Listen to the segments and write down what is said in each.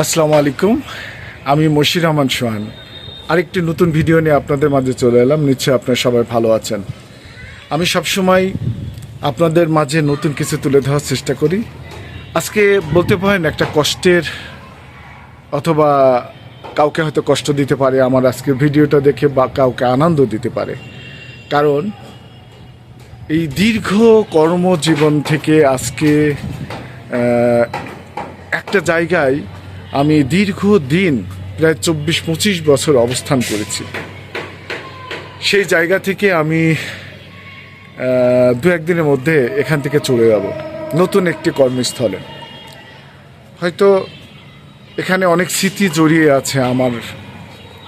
আসসালামু আলাইকুম। আমি মশির রহমান সোহান। আরেকটি নতুন ভিডিও নিয়ে আপনাদের মাঝে চলে এলাম। নিশ্চয়ই আপনারা সবাই ভালো আছেন। আমি সবসময় আপনাদের মাঝে নতুন কিছু তুলে ধরার চেষ্টা করি। আজকে বলতে পারেন একটা কষ্টের অথবা কাউকে হয়তো কষ্ট দিতে পারে, আমার আজকের ভিডিওটা দেখে বা কাউকে আনন্দ দিতে পারে। কারণ এই দীর্ঘ কর্মজীবন থেকে আজকে একটা জায়গায় আমি দীর্ঘ দিন প্রায় চব্বিশ পঁচিশ বছর অবস্থান করেছি। সেই জায়গা থেকে আমি দু একদিনের মধ্যে এখান থেকে চলে যাব, নতুন একটি কর্মস্থলে। হয়তো এখানে অনেক স্মৃতি জড়িয়ে আছে আমার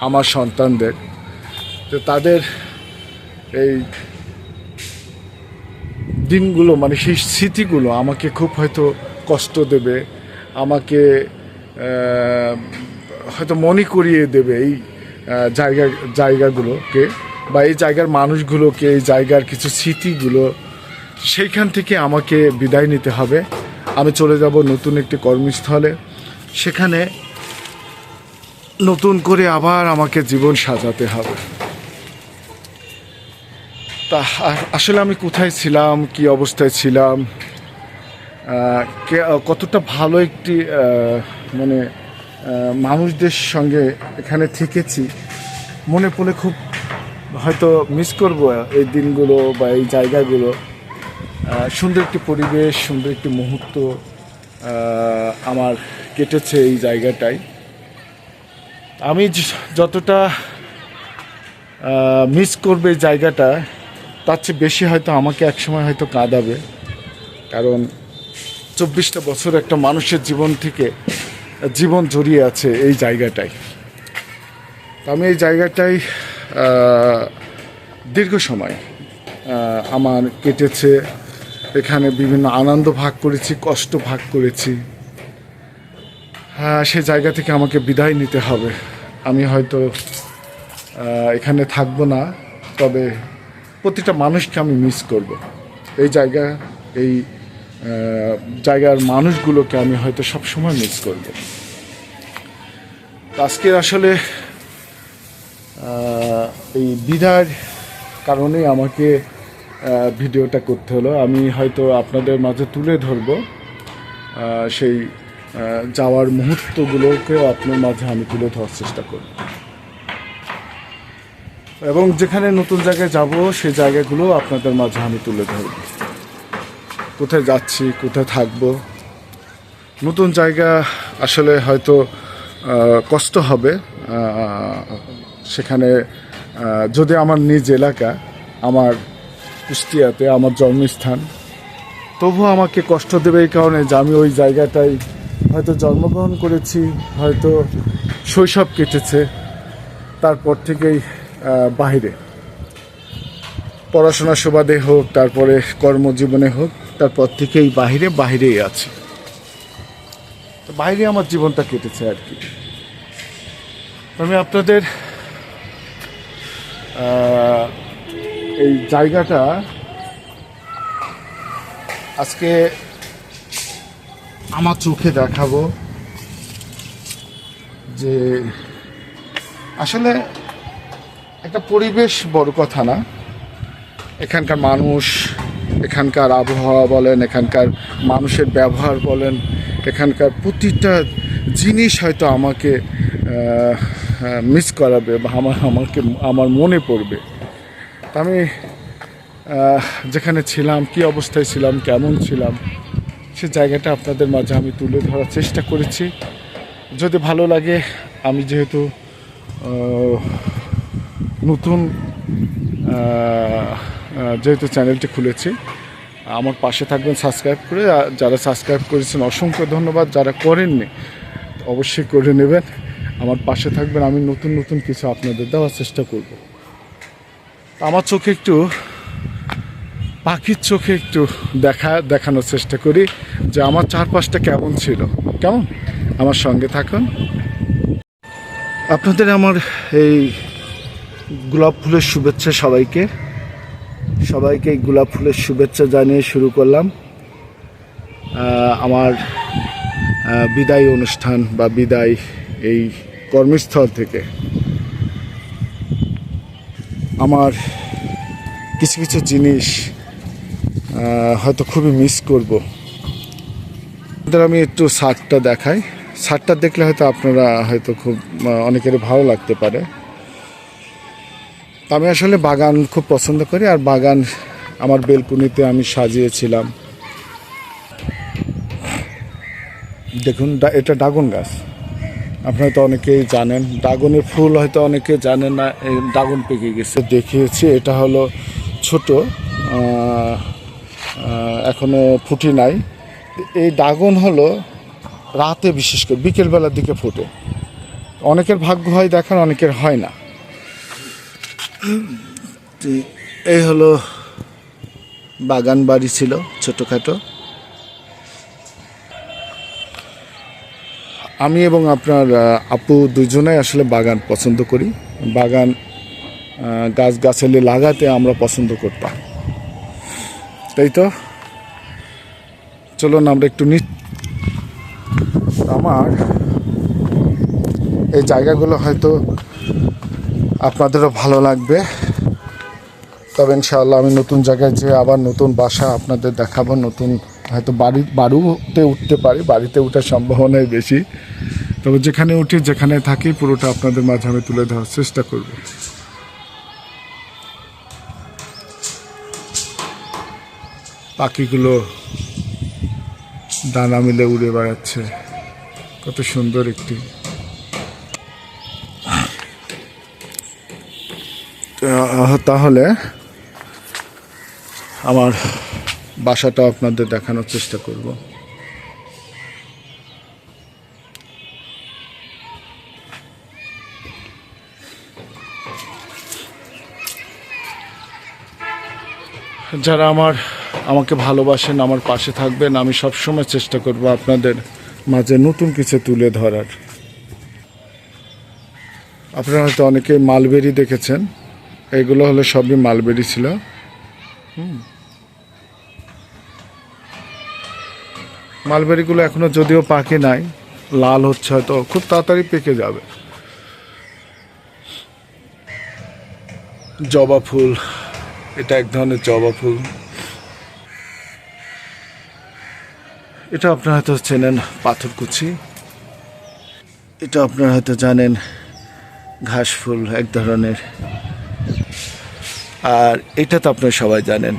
আমার সন্তানদের। তো তাদের এই দিনগুলো মানে সেই স্মৃতিগুলো আমাকে খুব হয়তো কষ্ট দেবে, আমাকে হয়তো মনে করিয়ে দেবে এই জায়গা জায়গাগুলোকে বা এই জায়গার মানুষগুলোকে, এই জায়গার কিছু স্মৃতিগুলো। সেইখান থেকে আমাকে বিদায় নিতে হবে। আমি চলে যাব নতুন একটি কর্মস্থলে। সেখানে নতুন করে আবার আমাকে জীবন সাজাতে হবে। তা আসলে আমি কোথায় ছিলাম, কি অবস্থায় ছিলাম? কতটা ভালো একটি মানে মানুষদের সঙ্গে এখানে থেকেছি, মনে পড়লে খুব হয়তো মিস করব এই দিনগুলো বা এই জায়গাগুলো। সুন্দর একটি পরিবেশ, সুন্দর একটি মুহূর্ত আমার কেটেছে এই জায়গাটায়। আমি যতটা মিস করবে জায়গাটা, তার চেয়ে বেশি হয়তো আমাকে একসময় হয়তো কাঁদাবে। কারণ চব্বিশটা বছর একটা মানুষের জীবন থেকে জীবন জড়িয়ে আছে এই জায়গাটায়। তো আমি এই জায়গাটায় আহ, দীর্ঘ সময় আমার কেটেছে। এখানে বিভিন্ন আনন্দ ভাগ করেছি কষ্ট ভাগ করেছি। হ্যাঁ সে জায়গা থেকে আমাকে বিদায় নিতে হবে। আমি হয়তো এখানে থাকব না তবে প্রতিটা মানুষকে আমি মিস করব। এই জায়গা এই জায়গার মানুষগুলোকে আমি হয়তো সবসময় মিস করব। আজকের আসলে এই বিদায়ের কারণেই আমাকে ভিডিওটা করতে হলো। আমি হয়তো আপনাদের মাঝে তুলে ধরবো সেই যাওয়ার মুহূর্তগুলোকেও আপনার মাঝে আমি তুলে ধরার চেষ্টা করব। এবং যেখানে নতুন জায়গায় যাব সেই জায়গাগুলো আপনাদের মাঝে আমি তুলে ধরব। কোথায় যাচ্ছি কোথায় থাকব? নতুন জায়গা আসলে হয়তো কষ্ট হবে সেখানে যদি আমার নিজ এলাকা আমার কুষ্টিয়াতে আমার জন্মস্থান তবু আমাকে কষ্ট দেবে এই কারণে যে আমি ওই জায়গাটায় হয়তো জন্মগ্রহণ করেছি হয়তো শৈশব কেটেছে তারপর থেকেই আহ, বাইরে পড়াশোনার সুবাদে হোক তারপরে কর্মজীবনে হোক তারপর থেকেই বাইরে বাইরেই আছি। তো বাইরে আমার জীবনটা কেটেছে আর কি। আমি আপনাদের এই জায়গাটা আজকে আমার চোখে দেখাবো যে আসলে একটা পরিবেশ বড় কথা না। এখানকার মানুষ এখানকার আবহাওয়া বলেন, এখানকার মানুষের ব্যবহার বলেন, এখানকার প্রতিটা জিনিস হয়তো আমাকে মিস করাবে বা আমার, আমাকে, আমার মনে পড়বে। আমি যেখানে ছিলাম, কি অবস্থায় ছিলাম, কেমন ছিলাম, সে জায়গাটা আপনাদের মাঝে আমি তুলে ধরার চেষ্টা করেছি। যদি ভালো লাগে, আমি যেহেতু নতুন যেহেতু চ্যানেলটি খুলেছি, আমার পাশে থাকবেন সাবস্ক্রাইব করে যারা সাবস্ক্রাইব করেছেন, অসংখ্য ধন্যবাদ। যারা করেননি, অবশ্যই করে নেবেন। আমার পাশে থাকবেন, আমি নতুন নতুন কিছু আপনাদের দেওয়ার চেষ্টা করব। আমার চোখে একটু, পাখির চোখে একটু দেখা, দেখানোর চেষ্টা করি যে আমার চারপাশটা কেমন ছিল। কেমন? আমার সঙ্গে থাকুন। আপনাদের আমার এই গোলাপ ফুলের শুভেচ্ছা সবাইকে। সবাইকে গোলাপ ফুলের শুভেচ্ছা জানিয়ে শুরু করলাম। আমার বিদায় অনুষ্ঠান বা বিদায় এই কর্মস্থল থেকে। আমার কিছু কিছু জিনিস হয়তো খুবই মিস করব। আমি একটু শার্টটা দেখাই। শার্টটা দেখলে হয়তো আপনারা হয়তো খুব অনেকের ভালো লাগতে পারে। আমি আসলে বাগান খুব পছন্দ করি আর বাগান আমার বেলকুনিতে আমি সাজিয়েছিলাম। দেখুন এটা ড্রাগন গাছ। আপনারা তো অনেকেই জানেন ড্রাগনের ফুল হয়তো অনেকে জানেন না এই ড্রাগন পেকে গেছে। দেখিয়েছি এটা হলো ছোট আহ, আহ, এখনও ফুটি নাই। এই ড্রাগন হলো রাতে বিশেষ করে বিকেলবেলার দিকে ফোটে। অনেকের ভাগ্য হয় দেখার অনেকের হয় না। এই হলো বাগান বাড়ি ছিল ছোটোখাটো। আমি এবং আপনার আপু দুজনেই আসলে বাগান পছন্দ করি। বাগান আহ, গাছ গাছালি লাগাতে আমরা পছন্দ করতাম। তাই তো? চলুন আমরা একটু নি আমার এই জায়গাগুলো হয়তো আপনাদেরও ভালো লাগবে। তবে ইনশাআল্লাহ আমি নতুন জায়গায় যে আবার নতুন বাসা আপনাদের দেখাবো, নতুন হয়তো বাড়ি, বাড়িতে উঠতে পারি, বাড়িতে ওঠার সম্ভাবনাই বেশি। তবে যেখানে উঠি, যেখানে থাকি, পুরোটা আপনাদের মাঝে আমি তুলে ধরার চেষ্টা করব। পাখিগুলো দানা মিলে উড়ে বেড়াচ্ছে। কত সুন্দর একটি তাহলে আমার বাসাটা আপনাদের দেখানোর চেষ্টা করব। যারা আমার, আমাকে ভালোবাসেন, আমার পাশে থাকবেন, আমি সবসময় চেষ্টা করব আপনাদের মাঝে নতুন কিছু তুলে ধরার। আপনারা হয়তো অনেকে মালবেরি দেখেছেন। এগুলো হলো সবই মালবেরি ছিল। মালবেরিগুলো এখনও যদিও পাকে নাই, লাল হচ্ছে হয়তো, খুব তাড়াতাড়ি পেকে যাবে। জবা ফুল, এটা এক ধরনের জবা ফুল। এটা আপনারা হয়তো চেনেন পাথরকুচি এটা আপনারা হয়তো জানেন ঘাস ফুল এক ধরনের। আর এটা তো আপনারা সবাই জানেন,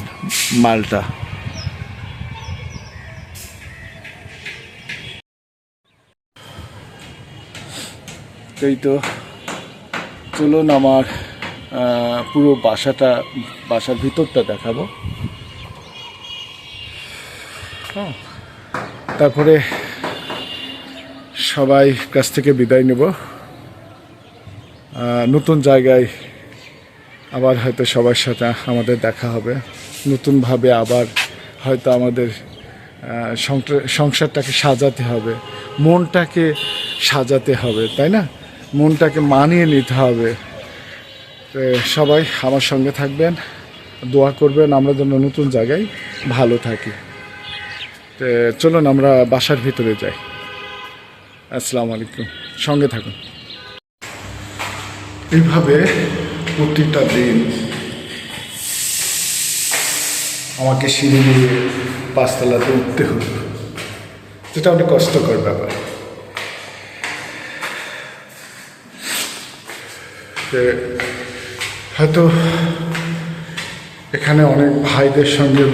মালটা। এই তো চলুন আমার পুরো বাসাটা, বাসার ভিতরটা দেখাবো। হ্যাঁ। তারপরে সবাই কাছ থেকে বিদায় নেব। নতুন জায়গায় আবার হয়তো সবার সাথে আমাদের দেখা হবে। নতুনভাবে আবার হয়তো আমাদের সংসারটাকে সাজাতে হবে। মনটাকে সাজাতে হবে, তাই না? মনটাকে মানিয়ে নিতে হবে। সবাই আমার সঙ্গে থাকবেন, দোয়া করবেন, আমরা যেন নতুন জায়গায় ভালো থাকি। তো চলুন, আমরা বাসার ভিতরে যাই। আসসালামু আলাইকুম। সঙ্গে থাকুন। এইভাবে প্রতিটা দিন আমাকে সিঁড়ি দিয়ে পাঁচতলাতে উঠতে হতো যেটা অনেক কষ্টকর ব্যাপার। হয়তো এখানে অনেক ভাইদের সঙ্গে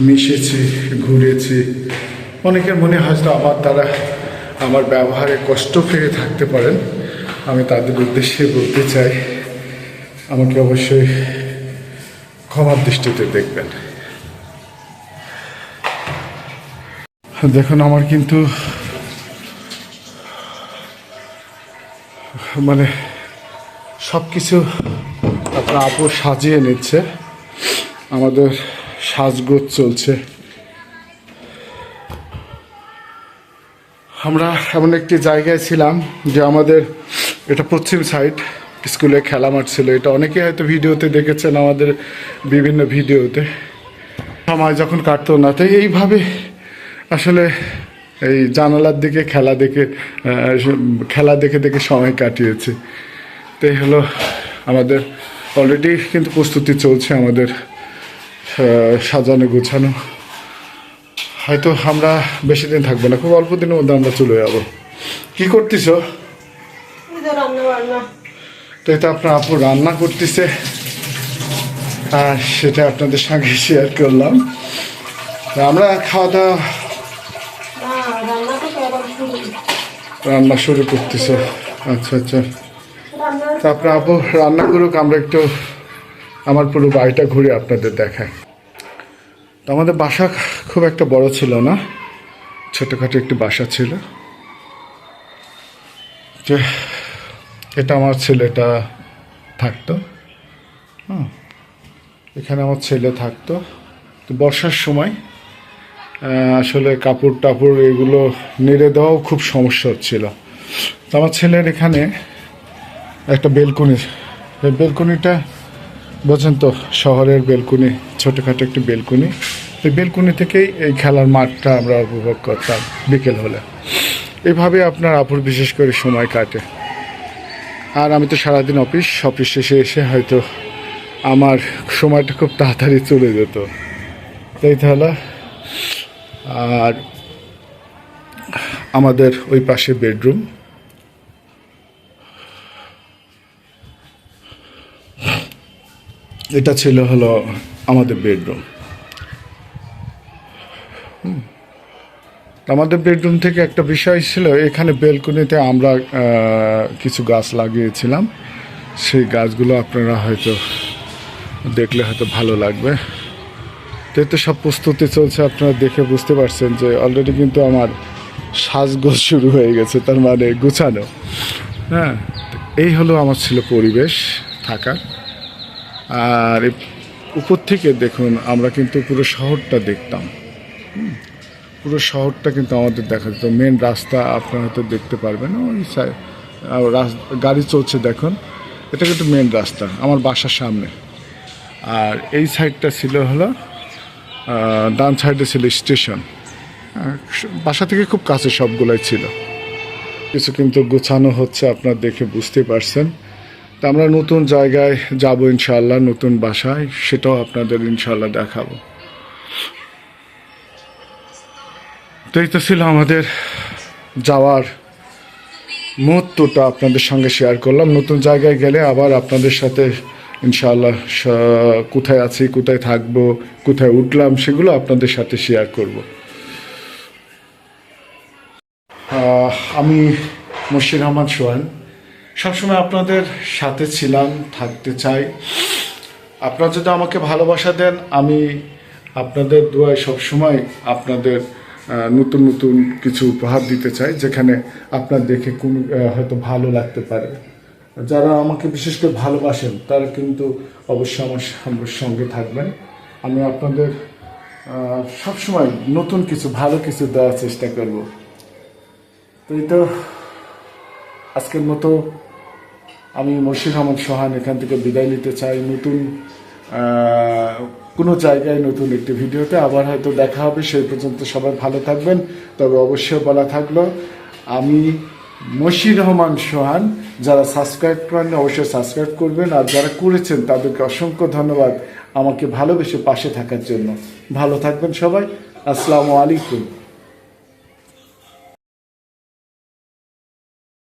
মিশেছি, ঘুরেছি। অনেকের মনে হয়তো আমার তারা আমার ব্যবহারে কষ্ট পেয়ে থাকতে পারেন। আমি তাদের উদ্দেশ্যে বলতে চাই। আমাকে অবশ্যই ক্ষমার দৃষ্টিতে দেখবেন। দেখুন, আমার কিন্তু মানে সব কিছু আপনার আপু সাজিয়ে নিচ্ছে। আমাদের সাজগোজ চলছে। আমরা এমন একটি জায়গায় ছিলাম যে আমাদের এটা পশ্চিম সাইড। স্কুলে খেলা মাঠ ছিল। এটা অনেকে হয়তো ভিডিওতে দেখেছেন আমাদের বিভিন্ন ভিডিওতে। সময় যখন কাটতো না, তো এইভাবে আসলে এই জানালার দিকে খেলা দেখে খেলা দেখে দেখে সময় কাটিয়েছি। তো হলো আমাদের অলরেডি কিন্তু প্রস্তুতি চলছে আমাদের সাজানো গোছানো। হয়তো আমরা বেশি দিন থাকব না, খুব অল্প দিনের মধ্যে আমরা চলে যাব। কী করতেছো এই যে রান্না বান্না তো এটা আপনার আপু রান্না করতেছে। আর সেটা আপনাদের সঙ্গে শেয়ার করলাম। আমরা খাওয়া দাওয়া রান্না শুরু। করতেছে। আচ্ছা আচ্ছা। রান্না তো আপনার আপু রান্না করুক আমরা একটু আমার পুরো বাড়িটা ঘুরে আপনাদের দেখাই। তো আমাদের বাসা খুব একটা বড় ছিল না। ছোটোখাটো একটি বাসা ছিল। যে এটা আমার ছেলেটা থাকতো। হুম, এখানে আমার ছেলে থাকতো। তো বর্ষার সময় আসলে কাপড় টাপড় এগুলো নেড়ে দেওয়াও খুব সমস্যা হচ্ছিল। তো আমার ছেলের এখানে একটা বেলকুনি বেলকুনিটা বোঝেন তো, শহরের বেলকুনি, ছোটোখাটো একটি বেলকুনি। এই বেলকুনি থেকেই এই খেলার মাঠটা আমরা উপভোগ করতাম বিকেল হলে। এভাবে আপনার আপুর বিশেষ করে সময় কাটে। আর আমি তো সারাদিন অফিস অফিস শেষে এসে হয়তো আমার সময়টা খুব তাড়াতাড়ি চলে যেত। তাই তাহলে, আর আমাদের ওই পাশে বেডরুম। এটা ছিল হলো আমাদের বেডরুম। আমাদের বেডরুম থেকে একটা বিষয় ছিল, এখানে বেলকনিতে আমরা কিছু গাছ লাগিয়েছিলাম। সেই গাছগুলো আপনারা হয়তো দেখলে হয়তো ভালো লাগবে। তো এতে সব প্রস্তুতি চলছে, আপনারা দেখে বুঝতে পারছেন যে অলরেডি কিন্তু আমার সাজগোজ শুরু হয়ে গেছে, তার মানে গুছানো। হ্যাঁ এই হলো আমার ছিল পরিবেশ থাকার। আর উপর থেকে দেখুন, আমরা কিন্তু পুরো শহরটা দেখতাম। পুরো শহরটা কিন্তু আমাদের দেখা যেত মেন রাস্তা আপনারা হয়তো দেখতে পারবেন। ওই গাড়ি চলছে দেখুন। এটা কিন্তু মেন রাস্তা, আমার বাসার সামনে। আর এই সাইডটা ছিল হলো ডান সাইডে ছিল স্টেশন বাসা থেকে খুব কাছে সবগুলাই ছিল। কিছু কিন্তু গোছানো হচ্ছে, আপনার দেখে বুঝতে পারছেন। তা আমরা নতুন জায়গায় যাব ইনশাল্লাহ নতুন বাসায়। সেটাও আপনাদের ইনশাল্লাহ দেখাবো। তো এই তো ছিল আমাদের যাওয়ার মুহূর্তটা আপনাদের সঙ্গে শেয়ার করলাম। নতুন জায়গায় গেলে আবার আপনাদের সাথে ইনশাআল্লাহ কোথায় আছি, কোথায় থাকব, কোথায় উঠলাম, সেগুলো আপনাদের সাথে শেয়ার করব। আমি মুর্শিদ রহমান সোহান। সবসময় আপনাদের সাথে ছিলাম, থাকতে চাই। আপনারা যদি আমাকে ভালোবাসা দেন, আমি আপনাদের দোয়ায় সবসময় আপনাদের নতুন নতুন কিছু উপহার দিতে চাই, যেখানে আপনার দেখে কোন হয়তো ভালো লাগতে পারে। যারা আমাকে বিশেষ করে ভালোবাসেন, তারা কিন্তু অবশ্যই আমার আমার সঙ্গে থাকবেন। আমি আপনাদের সবসময় নতুন কিছু, ভালো কিছু দেওয়ার চেষ্টা করব। তো এই তো আজকের মতো আমি মশির আহমদ সোহান এখান থেকে বিদায় নিতে চাই। নতুন কোনো জায়গায় নতুন একটি ভিডিওতে আবার হয়তো দেখা হবে সেই পর্যন্ত সবাই ভালো থাকবেন। তবে অবশ্যই বলা থাকল, আমি মশির রহমান সোহান, যারা সাবস্ক্রাইব করেন অবশ্যই সাবস্ক্রাইব করবেন, আর যারা করেছেন তাদেরকে অসংখ্য ধন্যবাদ আমাকে ভালোবেসে পাশে থাকার জন্য। ভালো থাকবেন সবাই, আসসালামু আলাইকুম।